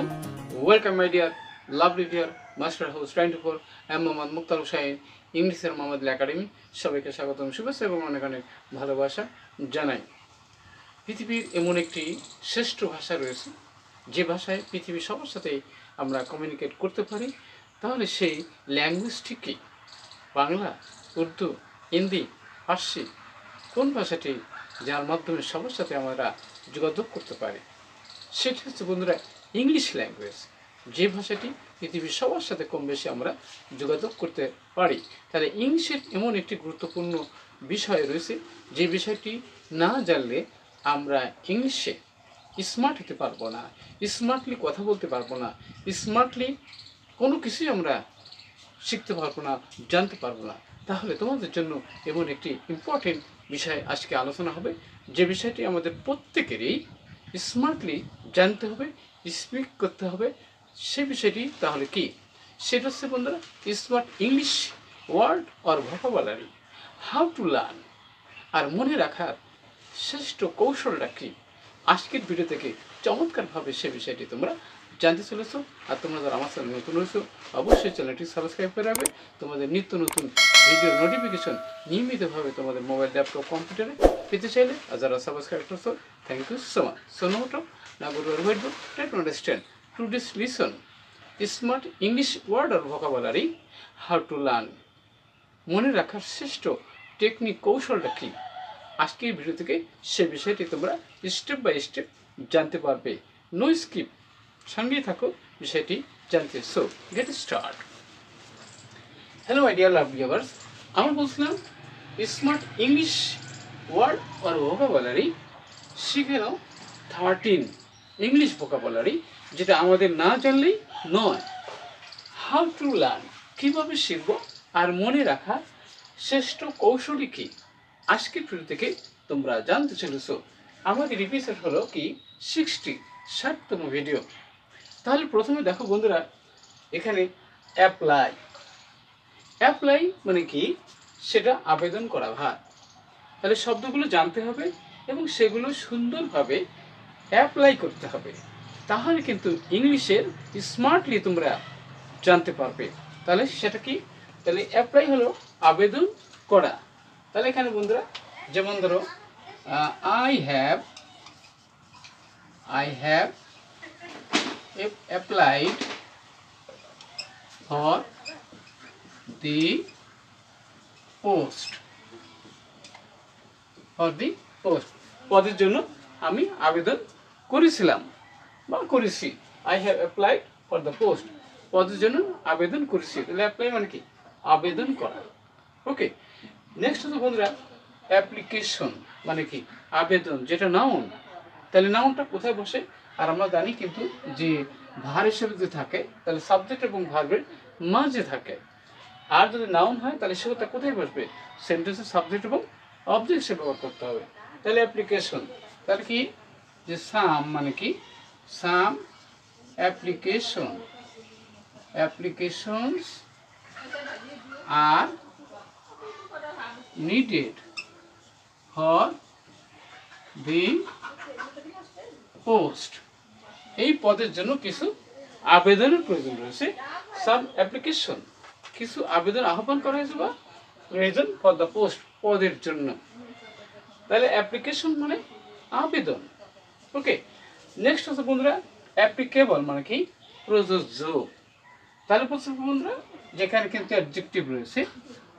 আলাইকুম। Welcome my dear lovely dear master house twenty four M Mohammad Mukhtar Hussain ইংলিশের Mohammad academy সবাইকে স্বাগতম, শুভেচ্ছা এবং অনেক অনেক ভালোবাসা জানাই। পৃথিবীর এমন একটি শ্রেষ্ঠ ভাষা রয়েছে, যে ভাষায় পৃথিবীর সবার সাথে আমরা কমিউনিকেট করতে পারি। তাহলে সেই ল্যাঙ্গুয়েজটি কি? বাংলা, উর্দু, হিন্দি, ফার্সি, কোন ভাষাটি যার মাধ্যমে সবার সাথে আমরা যোগাযোগ করতে পারি? সেটি হচ্ছে বন্ধুরা ইংলিশ ল্যাঙ্গুয়েজ যে ভাষাটি পৃথিবীর সবার সাথে কম বেশি আমরা যোগাযোগ করতে পারি। তাহলে ইংলিশের এমন একটি গুরুত্বপূর্ণ বিষয় রয়েছে, যে বিষয়টি না জানলে আমরা ইংলিশে স্মার্ট হতে পারব না স্মার্টলি কথা বলতে পারব না স্মার্টলি কোনো কিছুই আমরা শিখতে পারব না, জানতে পারব না। তাহলে তোমাদের জন্য এমন একটি ইম্পর্টেন্ট বিষয় আজকে আলোচনা হবে, যে বিষয়টি আমাদের প্রত্যেকেরই স্মার্টলি জানতে হবে স্পিক করতে হবে। সে বিষয়টি তাহলে কি? সেটা হচ্ছে বন্ধুরা smart English word or vocabulary how to learn আর মনে রাখার শ্রেষ্ঠ কৌশলটা কি? আজকের ভিডিও থেকে চমৎকারভাবে সে বিষয়টি তোমরা জানতে চলেছো। আর তোমরা যারা আমার চ্যানেল নতুন হয়েছো অবশ্যই চ্যানেলটি সাবস্ক্রাইব করে রাখবে। তোমাদের নিত্য নতুন ভিডিও নোটিফিকেশন নিয়মিতভাবে তোমাদের মোবাইল ল্যাপটপ কম্পিউটারে পেতে চাইলে, আর যারা সাবস্ক্রাইব করছ thank you so much so না good wait try to understand to this listen smart English word R vocabulary how to learn মনে রাখার শ্রেষ্ঠ টেকনিক কৌশলটা কী? আজকের ভিডিও থেকে সে বিষয়টি তোমরা স্টেপ বাই স্টেপ জানতে পারবে। নো স্কিপ সঙ্গে থাকো, বিষয়টি জানতে। So get start hello idea love viewers আমরা বলছিলাম স্মার্ট ইংলিশ ওয়ার্ড আর ভোকাবুলারি শিখে নাও থার্টিন ইংলিশ ভোকাবুলারি যেটা আমাদের না জানলেই নয়। হাউ টু লার্ন কীভাবে শিখব, আর মনে রাখা শ্রেষ্ঠ কৌশলই কী? আজকের ভিডিও থেকে তোমরা জানতে চলেছো। আমাদের এপিসোড হলো কি? সিক্সটি ষাটতম ভিডিও তাহলে প্রথমে দেখো বন্ধুরা, এখানে অ্যাপ্লাই অ্যাপ্লাই মানে কি? সেটা আবেদন করা ভার। তাহলে শব্দগুলো জানতে হবে এবং সেগুলো সুন্দরভাবে অ্যাপ্লাই করতে হবে। তাহলে কিন্তু ইংলিশের স্মার্টলি তোমরা জানতে পারবে। তাহলে সেটা কি? তাহলে অ্যাপ্লাই হলো আবেদন করা। তাহলে এখানে বন্ধুরা, যেমন ধরো I have I have applied for the post for the post পদের জন্য আমি আবেদন করেছিলাম বা করেছি। I have applied for the post পদের জন্য আবেদন করেছি। তাহলে অ্যাপ্লাই মানে কি? আবেদন করা। ওকে নেক্সট হচ্ছে বন্ধুরা অ্যাপ্লিকেশন মানে কি? আবেদন। যেটা নাউন তাহলে নাউনটা কোথায় বসে? আর আমরা জানি কিন্তু যে ভার হিসেবে যদি থাকে, তাহলে সাবজেক্ট এবং ভার্বের মাঝে থাকে। আর যদি নাউন হয়, তাহলে সেটা কোথায় বসবে? সেন্টেন্সের সাবজেক্ট এবং অবজেক্ট হিসেবে ব্যবহার করতে হবে। তাহলে অ্যাপ্লিকেশন তাহলে কি? যে সাম মানে কি? Some application. Applications are needed for the post. এই পদের জন্য কিছু আবেদনের প্রয়োজন রয়েছে। Sub application. কিছু আবেদন আহ্বান করা হয়েছে বা প্রয়োজন? ফর দ্য পোস্ট, পদের জন্য। তাহলে অ্যাপ্লিকেশন মানে আবেদন। ওকে নেক্সট হচ্ছে বন্ধুরা অ্যাপ্লিকেবল মানে কি? প্রযোজ্য। তাহলে বলছে বন্ধুরা যেখানে কিন্তু অ্যাডজেক্টিভ রয়েছে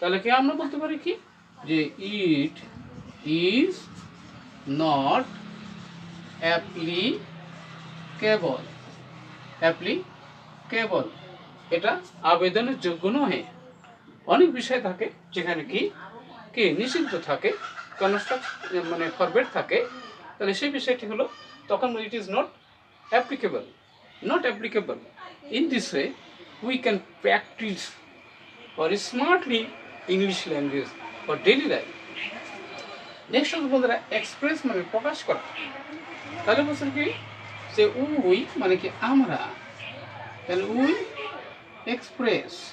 তাহলে কি আমরা বলতে পারি কি? যে it is not applicable applicable এটা আবেদনের যোগ্য নয় অনেক বিষয় থাকে যেখানে কি কি নিষিদ্ধ থাকে কনস্ট্রাক্ট মানে ফরবেট থাকে তাহলে সেই বিষয়টি হলো, তখন it is not applicable not applicable in this way we can practise or smartly English language for daily life next হচ্ছে বন্ধুরা এক্সপ্রেস মানে প্রকাশ করা। তাহলে বলছেন কি? যে উই মানে কি আমরা। তাহলে we express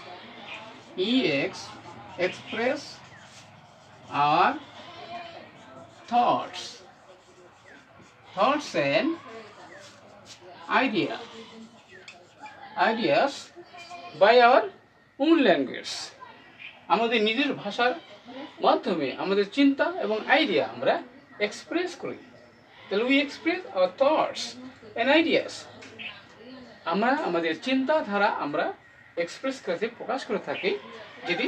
E X express our thoughts thoughts and idea ideas by our own language আমাদের নিজের ভাষার মাধ্যমে আমাদের চিন্তা এবং আইডিয়া আমরা এক্সপ্রেস করি। তাহলে we express our thoughts and ideas আমরা আমাদের চিন্তাধারা আমরা এক্সপ্রেস করতে প্রকাশ করে থাকি যেটি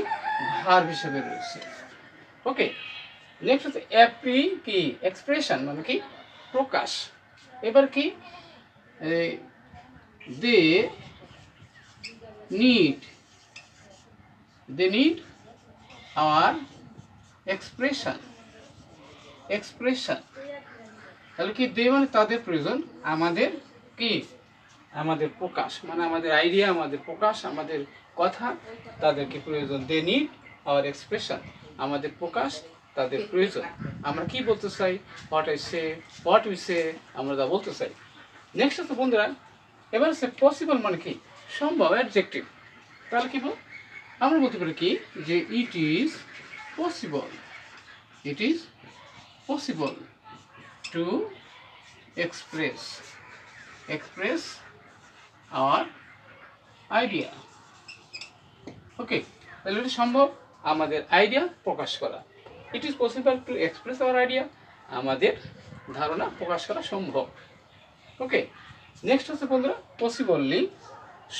ভার হিসেবে রয়েছে। ওকে নেক্সট হচ্ছে অ্যাপ্রি কি? এক্সপ্রেশন মানে কি? প্রকাশ। এবার কি? They need. They need our expression. Expression. তাহলে কি দে মানে তাদের প্রয়োজন? আমাদের কি? আমাদের প্রকাশ। মানে আমাদের আইডিয়া, আমাদের প্রকাশ, আমাদের কথা, তাদেরকে প্রয়োজন। They need our expression. আমাদের প্রকাশ তাদের প্রয়োজন। আমরা কি বলতে চাই? What I say what we say আমরা তা বলতে চাই। নেক্সট হচ্ছে বন্ধুরা এবার হচ্ছে পসিবল মানে কি? সম্ভব অ্যাডজেক্টিভ তাহলে কি বল? আমরা বলতে পারি কি? যে it is possible it is possible to express express our idea okay তাহলে এটা সম্ভব? আমাদের আইডিয়া প্রকাশ করা। It is possible to express our idea আমাদের ধারণা প্রকাশ করা সম্ভব। ওকে নেক্সট হচ্ছে বন্ধুরা পসিবললি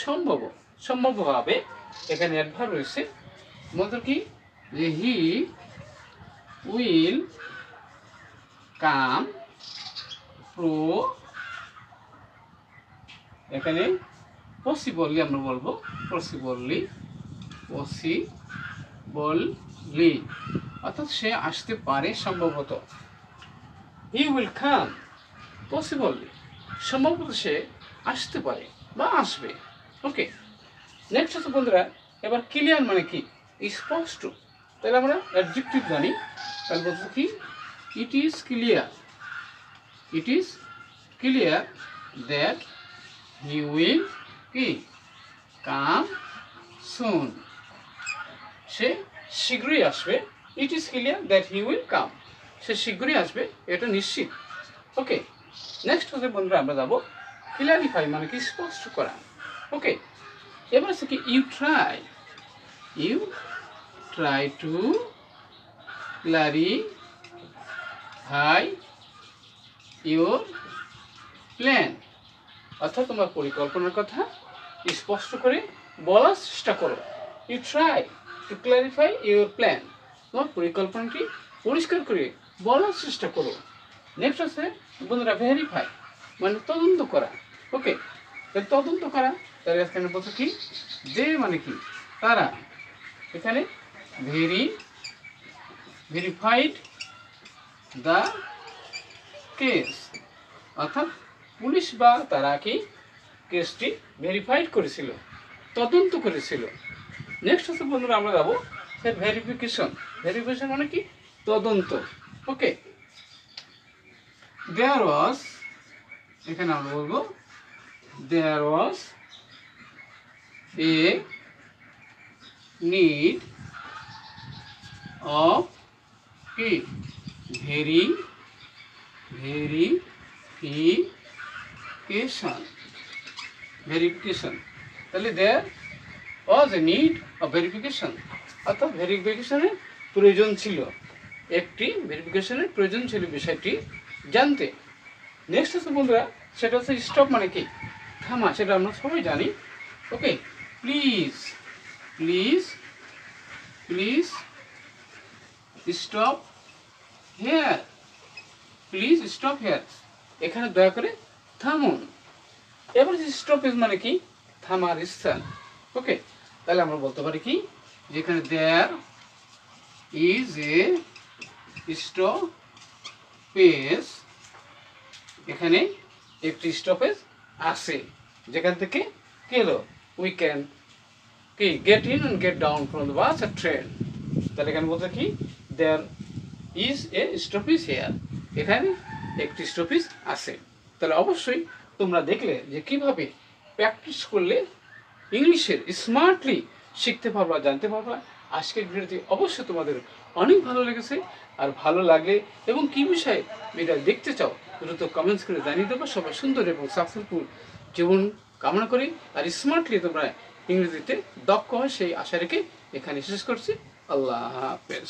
সম্ভব। সম্ভবভাবে এখানে অ্যাডভার রয়েছে। মতো কি? যে হি উইল কাম প্রো এখানে পসিবললি আমরা বলব পসিবললি পসিবলি অর্থাৎ সে আসতে পারে সম্ভবত। হি উইল কাম পসিবলি সম্ভবত সে আসতে পারে বা আসবে। ওকে নেক্সট হচ্ছে বন্ধুরা, এবার ক্লিয়ার মানে কি? স্পষ্ট। তাহলে আমরা অ্যাডজেক্টিভ জানি। তাহলে বলতে কি? It is clear it is clear that he will কি? কাম সুন সে শীঘ্রই আসবে। It is clear that he will come সে শীঘ্রই আসবে, এটা নিশ্চিত। ওকে নেক্সট হচ্ছে বন্ধুরা আমরা যাব ক্লিয়ারিফাই মানে কি স্পষ্ট করা। ওকে এবার হচ্ছে কি you try you try to clarify your plan অর্থাৎ তোমার পরিকল্পনার কথা স্পষ্ট করে বলার চেষ্টা করো। You try to clarify your plan তোমার পরিকল্পনাটি পরিষ্কার করে বলার চেষ্টা করো। নেক্সট আছে বন্ধুরা ভেরিফাই মানে তদন্ত করা। ওকে তদন্ত করা, তার এখানে বলছো কি? যে মানে কি? তারা এখানে ভেরি ভেরিফাইড দ্য কেস অর্থাৎ পুলিশ বা তারা কি কেসটি ভেরিফাইড করেছিল, তদন্ত করেছিল। নেক্সট হচ্ছে বন্ধুরা আমরা যাব ভেরিফিকেশন ভেরিফিকেশন মানে কি? তদন্ত। ওকে দেয়ার ওয়াজ এখানে আমরা বলব there was a need of কি? ভেরি ভেরিফিকেশন ভেরিফিকেশন তাহলে there was a need of verification অর্থাৎ ভেরিফিকেশনের প্রয়োজন ছিল। একটি ভেরিফিকেশনের প্রয়োজন ছিল বিষয়টি জানতে। নেক্সট হচ্ছে বন্ধুরা, সেটা হচ্ছে স্টপ মানে কি? থামা, সেটা আমরা সবাই জানি। Okay please please please stop here please stop here এখানে দয়া করে থামুন। এবার স্টপেজ মানে কি? থামার স্থান। ওকে তাহলে আমরা বলতে পারি কি? যেখানে দেয়ার ইজ এ স্টপেজ এখানে একটি স্টপেজ আছে। যেখান থেকে কি হলো? উই ক্যান কি? Get in and get down from the bus R train তাহলে এখানে বলতে কি? There is a stoppage here এখানে একটি স্টপেজ আছে। তাহলে অবশ্যই তোমরা দেখলে যে কীভাবে প্র্যাকটিস করলে ইংলিশের স্মার্টলি শিখতে পারবা, জানতে পারবা। আজকের ভিডিওটি অবশ্যই তোমাদের অনেক ভালো লেগেছে আর ভালো লাগলে এবং কি বিষয়ে ভিডিও দেখতে চাও, দ্রুত কমেন্টস করে জানিয়ে দেবো। সবাই সুন্দর এবং সাকসেসফুল জীবন কামনা করি। আর স্মার্টলি তোমরা ইংরেজিতে দক্ষ হয় সেই আশা রেখে এখানে শেষ করছি। আল্লাহ হাফেজ।